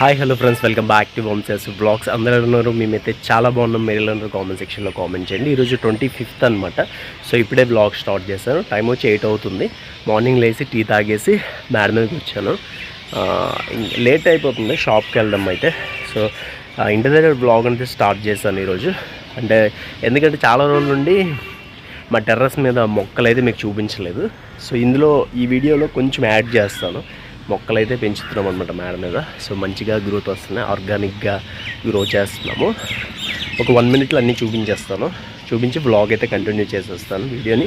Hi hello friends welcome back to వంశస్ blogs అందరూ ఉన్నారు? మేమైతే చాలా బాగున్నాం. మీరు కామెంట్ సెక్షన్లో కామెంట్ చేయండి. ఈరోజు ట్వంటీ ఫిఫ్త్ అనమాట సో ఇప్పుడే బ్లాగ్ స్టార్ట్ చేశాను. టైం వచ్చి ఎయిట్ అవుతుంది. మార్నింగ్ లేచి టీ తాగేసి మేడ మీదకి వచ్చాను. లేట్ అయిపోతుంది. షాప్కి వెళ్దాం అయితే. సో ఇంటి దగ్గర బ్లాగ్ అయితే స్టార్ట్ చేశాను ఈరోజు. అంటే ఎందుకంటే చాలా రోజుల నుండి మా టెర్రస్ మీద మొక్కలు అయితే మీకు చూపించలేదు. సో ఇందులో ఈ వీడియోలో కొంచెం యాడ్ చేస్తాను. మొక్కలు అయితే పెంచుతున్నాం అనమాట మేడ మీద. సో మంచిగా గ్రోత్ వస్తున్నాయి. ఆర్గానిక్గా గ్రో చేస్తున్నాము. ఒక వన్ మినిట్లో అన్నీ చూపించేస్తాను. చూపించి బ్లాగ్ అయితే కంటిన్యూ చేసేస్తాను వీడియోని.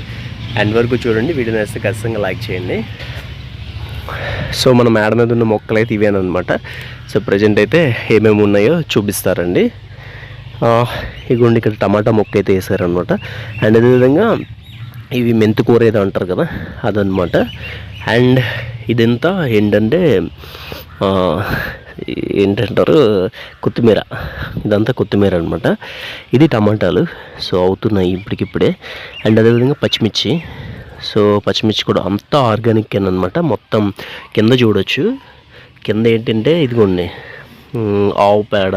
ఎండ్ వరకు చూడండి. వీడియోని వేస్తే ఖచ్చితంగా లైక్ చేయండి. సో మన మేడ మీద ఉన్న మొక్కలు అయితే ఇవేనమాట సో ప్రజెంట్ అయితే ఏమేమి ఉన్నాయో చూపిస్తారండి. ఇగోండి ఇక్కడ టమాటా మొక్క అయితే వేసారనమాట అండ్ అదేవిధంగా ఇవి మెంతుకూర ఏదో అంటారు కదా అదనమాట అండ్ ఇదంతా? ఏంటంటే ఏంటంటారు? కొత్తిమీర. ఇదంతా కొత్తిమీర అనమాట ఇది టమాటాలు. సో అవుతున్నాయి ఇప్పటికిప్పుడే. అండ్ అదేవిధంగా పచ్చిమిర్చి. సో పచ్చిమిర్చి కూడా అంతా ఆర్గానిక్ అనమాట మొత్తం కింద చూడొచ్చు. కింద ఏంటంటే ఇదిగోండి. ఆవు పేడ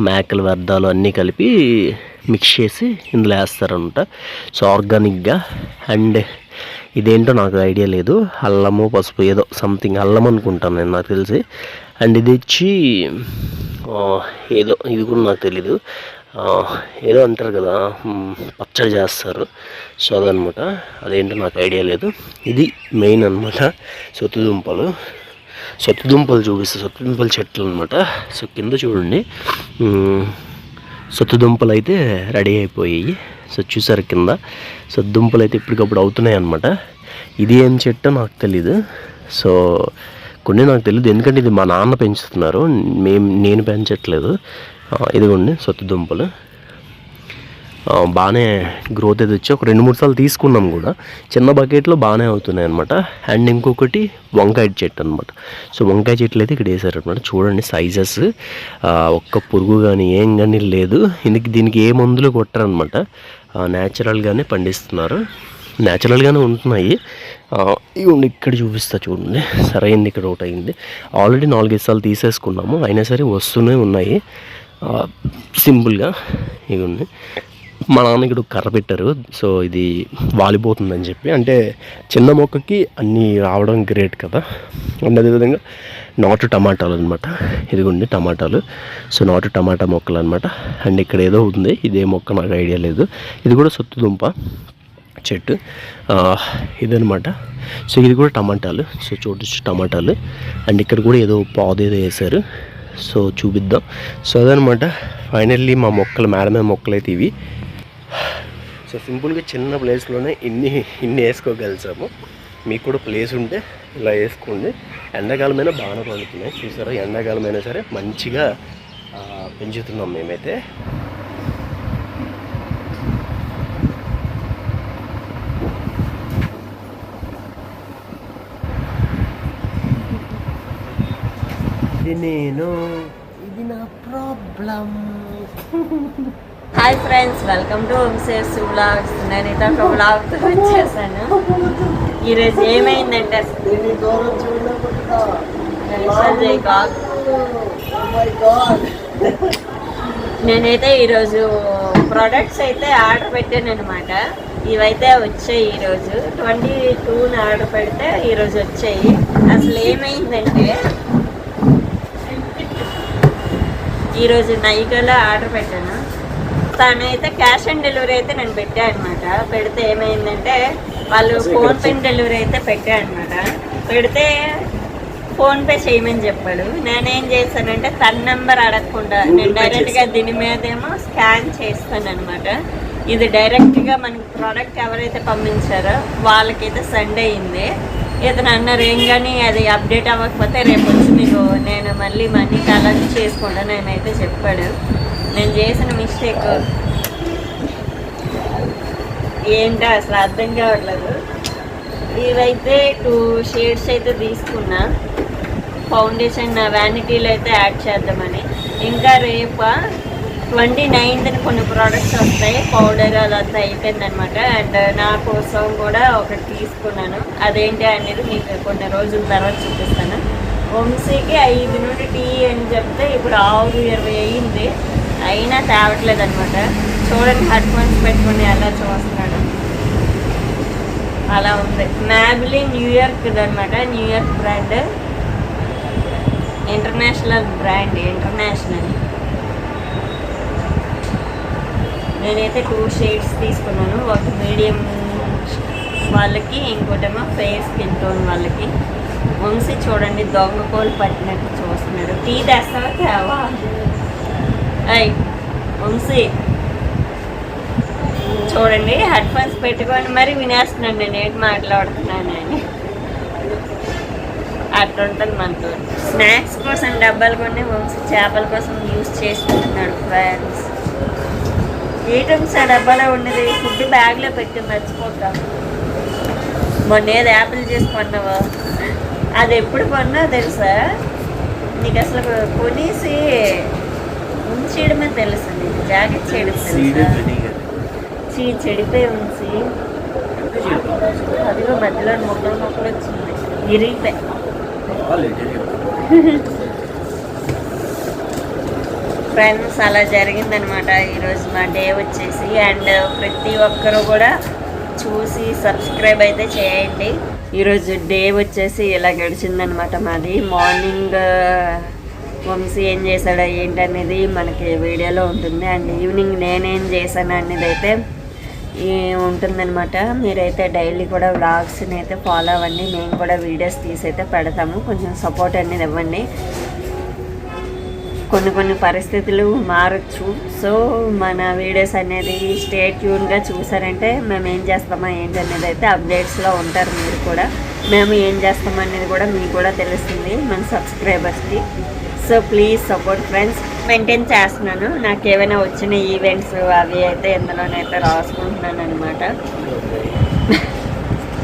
మేకల వ్యర్థాలు అన్నీ కలిపి మిక్స్ చేసి ఇందులో వేస్తారనమాట సో ఆర్గానిక్గా. అండ్ ఇదేంటో నాకు ఐడియా లేదు. అల్లము పసుపు ఏదో సంథింగ్ అల్లం అనుకుంటాను నేను నాకు తెలిసి. అండ్ ఇది వచ్చి ఏదో ఇది కూడా నాకు తెలీదు. ఏదో అంటారు కదా పచ్చడి చేస్తారు. సో అదనమాట. అదేంటో నాకు ఐడియా లేదు. ఇది మెయిన్ అనమాట సొత్తుదుంపలు. సొత్తుదుంపలు చూపిస్తే. సొత్తుదుంపల చెట్లు అనమాట సో కింద చూడండి. సొత్తుదుంపలు అయితే రెడీ అయిపోయాయి. సో చూసారు కింద. సో అయితే ఇప్పటికప్పుడు అవుతున్నాయి అనమాట ఇది ఏం చెట్టు నాకు తెలీదు. సో కొన్ని నాకు తెలియదు ఎందుకంటే ఇది మా నాన్న పెంచుతున్నారు. మేము నేను పెంచట్లేదు. ఇదిగోండి సొత్తు దుంపలు బాగానే గ్రోత్ అయితే వచ్చి ఒక రెండు మూడు సార్లు తీసుకున్నాం కూడా. చిన్న బకెట్లో బాగానే అవుతున్నాయి అనమాట అండ్ ఇంకొకటి వంకాయ చెట్టు అనమాట సో వంకాయ చెట్లు అయితే ఇక్కడ వేసారనమాట చూడండి సైజెస్ ఒక్క పురుగు కానీ ఏం కానీ లేదు. ఇందుకు దీనికి ఏ మందులు కొట్టరనమాట న్యాచురల్గానే పండిస్తున్నారు. న్యాచురల్గానే ఉంటున్నాయి. ఆ, ఇవ్వండి ఇక్కడ చూపిస్తా చూడండి. సరైంది ఇక్కడ ఒకటి అయింది. ఆల్రెడీ నాలుగైదు సార్లు తీసేసుకున్నాము. అయినా సరే వస్తూనే ఉన్నాయి. సింపుల్గా ఇవి మా నాన్న ఇక్కడ కర్ర పెట్టారు. సో ఇది వాలిపోతుందని చెప్పి. అంటే చిన్న మొక్కకి అన్నీ రావడం గ్రేట్ కదా. అండ్ అదేవిధంగా నాటు టమాటాలు అనమాట ఇదిగోండి టమాటాలు. సో నాటు టమాటా మొక్కలు అనమాట అండ్ ఇక్కడ ఏదో ఉంది. ఇదే మొక్క నాకు ఐడియా లేదు. ఇది కూడా సొత్తు దుంప చెట్టు. ఇదనమాట సో ఇది కూడా టమాటాలు. సో చూడొచ్చు టమాటాలు. అండ్ ఇక్కడ కూడా ఏదో పాదు ఏదో వేశారు. సో చూపిద్దాం. సో అదనమాట ఫైనల్లీ మా మొక్కలు మేడ మీద మొక్కలు అయితే ఇవి. సో సింపుల్గా చిన్న ప్లేస్లోనే ఇన్ని ఇన్ని వేసుకోగలిసాము మీకు కూడా ప్లేస్ ఉంటే ఇలా వేసుకోండి. ఎండాకాలమైనా బాగానే పండుతున్నాయి. చూసారా ఎండాకాలమైనా సరే మంచిగా పెంచుతున్నాం మేమైతే. ఇది నేను ఇది నా problem hi friends welcome to హోమ్సేస్ blogs నేను ఇట ఒక బ్లాగ్ వచ్చేసాను ఈరోజు ఏమైందంటే నేనైతే ఈరోజు ప్రోడక్ట్స్ అయితే ఆర్డర్ పెట్టాను అనమాట ఇవైతే వచ్చాయి ఈరోజు. ట్వంటీ టూని ఆర్డర్ పెడితే ఈరోజు వచ్చాయి. అసలు ఏమైందంటే ఈరోజు నైకాలో ఆర్డర్ పెట్టాను. తనైతే క్యాష్ ఆన్ డెలివరీ అయితే నేను పెట్టాను అనమాట పెడితే ఏమైందంటే వాళ్ళు ఫోన్ పే డెలివరీ అయితే పెట్టా అనమాట పెడితే ఫోన్ పే చేయమని చెప్పాడు. నేనేం చేశానంటే తన నెంబర్ అడగకుండా నేను డైరెక్ట్గా దీని మీదేమో స్కాన్ చేస్తాను అనమాట ఇది డైరెక్ట్గా మనకి ప్రోడక్ట్ ఎవరైతే పంపించారో వాళ్ళకైతే సెండ్ అయ్యింది. ఇతను అన్నారు ఏం కానీ అది అప్డేట్ అవ్వకపోతే రేపు వచ్చి మీకు నేను మళ్ళీ మనీ కలెక్ట్ చేసుకుంటాను నేనైతే చెప్పాడు. నేను చేసిన మిస్టేక్ ఏంటో అసలు అర్థం కావట్లేదు. ఇవైతే టూ షేడ్స్ అయితే తీసుకున్నా. ఫౌండేషన్ నా వ్యానిటీలో అయితే యాడ్ చేద్దామని. ఇంకా రేపు ట్వంటీ నైన్త్ని కొన్ని ప్రోడక్ట్స్ వస్తాయి. పౌడర్ అదంతా అయిపోయిందనమాట అండ్ నా కోసం కూడా ఒకటి తీసుకున్నాను. అదేంటి అనేది మీకు కొన్ని రోజుల తర్వాత చూపిస్తాను. వంశీకి ఐదు నుండి టీ అని చెప్తే ఇప్పుడు ఆరు ఇరవై అయ్యింది అయినా తేవట్లేదు అనమాట చూడండి హెడ్ ఫోన్స్ పెట్టుకుని ఎలా చూస్తున్నాడు. అలా ఉంది. మ్యాబిలీ న్యూయార్క్ అనమాట New York brand. International brand international. నేనైతే టూ షేడ్స్ తీసుకున్నాను. ఒక మీడియం వాళ్ళకి ఇంకోటేమో ఫేస్ స్కిన్ టోన్ వాళ్ళకి. వంశీ చూడండి దొంగ కోలు పట్టినట్టు చూస్తున్నాడు. టీ తెస్తావా తేవా? అయ్ వంశీ. చూడండి హెడ్ ఫోన్స్ పెట్టుకొని మరి వినేస్తున్నాను నేను ఏంటి మాట్లాడుతున్నాను అని. అట్లుంటుంది మనతో. స్నాక్స్ కోసం డబ్బాలు కొన్ని వంశీ చేపల కోసం యూస్ చేసుకుంటున్నాడు ఫ్రెండ్స్ ఏటమ్స్ ఆ డబ్బాలో ఉండేది ఫుడ్ బ్యాగ్లో పెట్టి మర్చిపోక మొన్న ఏది యాపిల్ చేసి కొన్నావా? అది ఎప్పుడు కొన్నా తెలుసా? నీకు అసలు కొనేసి ఉంచేయడమే తెలుసు నీకు జాకెట్ చేయడం చీ చెడిపోయి ఉంచి అదిగో మధ్యలో మొక్కలు మొక్కలు వచ్చింది. ఇరిగిపోయి ఫ్రెండ్స్ అలా జరిగిందనమాట. ఈరోజు మా డే వచ్చేసి అండ్ ప్రతి ఒక్కరు కూడా చూసి సబ్స్క్రైబ్ అయితే చేయండి. ఈరోజు డే వచ్చేసి ఇలా గడిచిందనమాట మాది. మార్నింగ్ వంశీ ఏం ఏంటి ఏంటనేది మనకి వీడియోలో ఉంటుంది. అండ్ ఈవినింగ్ నేనేం చేశాను అనేది అయితే ఈ ఉంటుందన్నమాట. మీరైతే డైలీ కూడా వ్లాగ్స్ని అయితే ఫాలో అవ్వండి. మేము కూడా వీడియోస్ తీసి అయితే పెడతాము. కొంచెం సపోర్ట్ అనేది ఇవ్వండి. కొన్ని కొన్ని పరిస్థితులు మారచ్చు. సో మన వీడియోస్ అనేది స్టే ట్యూన్గా చూసారంటే మేము ఏం చేస్తామా ఏంటి అనేది అయితే అప్డేట్స్లో ఉంటారు మీరు కూడా. మేము ఏం చేస్తామనేది కూడా మీకు కూడా తెలుస్తుంది. మన సబ్స్క్రైబర్స్కి. So please support friends maintain చేస్తున్నాను. నాకు ఏమైనా వచ్చిన ఈవెంట్స్ అవి అయితే ఇందులోనైతే రాసుకుంటున్నాను అనమాట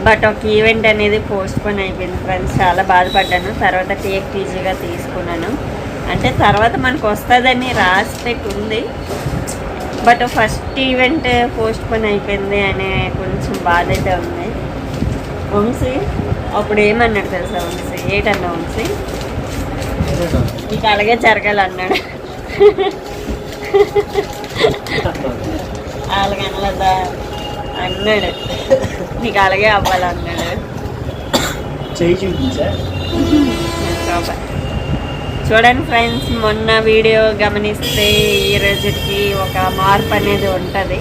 బట్ ఒక ఈవెంట్ అనేది పోస్ట్పోన్ అయిపోయింది ఫ్రెండ్స్ చాలా బాధపడ్డాను. తర్వాత టేక్ ఈజీగా తీసుకున్నాను. అంటే తర్వాత మనకు వస్తుందని రాసి ఉంది. బట్ ఫస్ట్ ఈవెంట్ పోస్ట్పోన్ అయిపోయింది అనే కొంచెం బాధ అయితే ఉంది. వంశీ అప్పుడు ఏమన్నాడు తెలుసా వంశీ? ఏటన్నా వంశీ? నీకు అలాగే జరగాలి అన్నాడు. అలాగే అనలేదా? అన్నాడు. నీకు అలాగే అవ్వాలన్నాడు చూపించా సూపర్. చూడండి ఫ్రెండ్స్ మొన్న వీడియో గమనిస్తే ఈ రోజుకి ఒక మార్పు అనేది ఉంటుంది.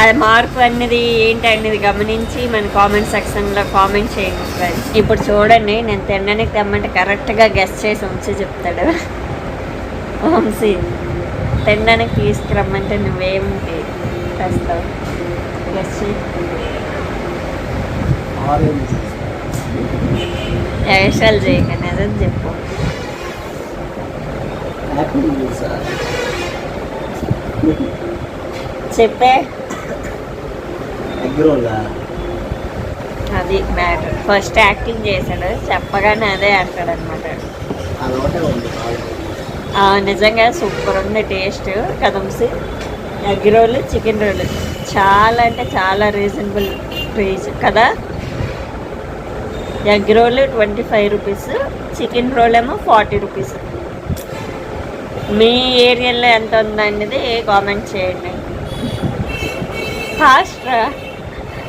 అది మార్పు అనేది ఏంటి అనేది గమనించి మన కామెంట్ సెక్షన్లో కామెంట్ చేయండి ఫ్రెండ్స్ ఇప్పుడు చూడండి నేను తినడానికి తెమ్మంటే కరెక్ట్గా గెస్ట్ చేసి వంశీ చెప్తాడు. వంశీ తినడానికి తీసుకురమ్మంటే నువ్వేమిటి తెస్తావు? గెస్ట్ వేషాలు చేయకండి అదని చెప్పు. చెప్పే. అది మ్యాటర్ ఫస్ట్ యాక్టింగ్ చేశాడు చెప్పగానే అదే అంటాడు అనమాట నిజంగా సూపర్ ఉంది టేస్ట్ కదంసి ఎగ్ రోల్ చికెన్ రోల్ చాలా అంటే చాలా రీజనబుల్ ప్రైస్ కదా? Egg roll twenty five rupees chicken roll ఏమో ఫార్టీ రూపీస్ మీ ఏరియాలో ఎంత ఉందనేది కామెంట్ చేయండి. ఫాస్ట్